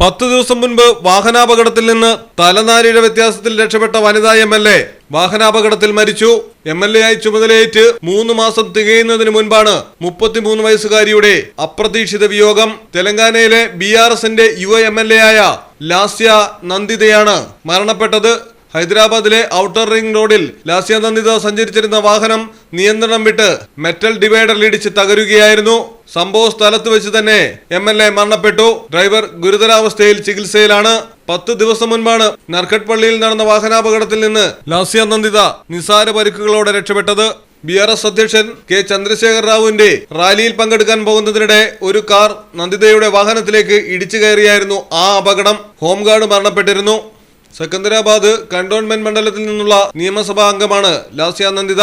പത്ത് ദിവസം മുൻപ് വാഹനാപകടത്തിൽ നിന്ന് തലനാരിയുടെ വ്യത്യാസത്തിൽ രക്ഷപ്പെട്ട വനിതാ എം എൽ എ വാഹനാപകടത്തിൽ മരിച്ചു. എം എൽ എ ആയി ചുമതലയേറ്റ് മൂന്ന് മാസം തികയുന്നതിന് മുൻപാണ് മുപ്പത്തിമൂന്ന് വയസ്സുകാരിയുടെ അപ്രതീക്ഷിത വിയോഗം. തെലങ്കാനയിലെ ബി ആർ എസിന്റെ യുവ എം എൽ എ ആയ ലാസ്യ നന്ദിതയാണ് മരണപ്പെട്ടത്. ഹൈദരാബാദിലെ ഔട്ടർ റിംഗ് റോഡിൽ ലാസ്യ നന്ദിത സഞ്ചരിച്ചിരുന്ന വാഹനം നിയന്ത്രണം വിട്ട് മെറ്റൽ ഡിവൈഡറിൽ ഇടിച്ച് തകരുകയായിരുന്നു. സംഭവ സ്ഥലത്ത് വെച്ച് തന്നെ എം എൽ എ മരണപ്പെട്ടു. ഡ്രൈവർ ഗുരുതരാവസ്ഥയിൽ ചികിത്സയിലാണ്. പത്ത് ദിവസം മുൻപാണ് നർക്കട്ട് പള്ളിയിൽ നടന്ന വാഹനാപകടത്തിൽ നിന്ന് ലാസ്യ നന്ദിത നിസാര പരിക്കുകളോടെ രക്ഷപ്പെട്ടത്. ബി ആർ എസ് അധ്യക്ഷൻ കെ ചന്ദ്രശേഖർ റാവുവിന്റെ റാലിയിൽ പങ്കെടുക്കാൻ പോകുന്നതിനിടെ ഒരു കാർ നന്ദിതയുടെ വാഹനത്തിലേക്ക് ഇടിച്ചു കയറിയായിരുന്നു ആ അപകടം. ഹോംഗാർഡ് മരണപ്പെട്ടിരുന്നു. സെക്കന്ദരാബാദ് കണ്ടോൺമെന്റ് മണ്ഡലത്തിൽ നിന്നുള്ള നിയമസഭാ അംഗമാണ് Lasya Nanditha.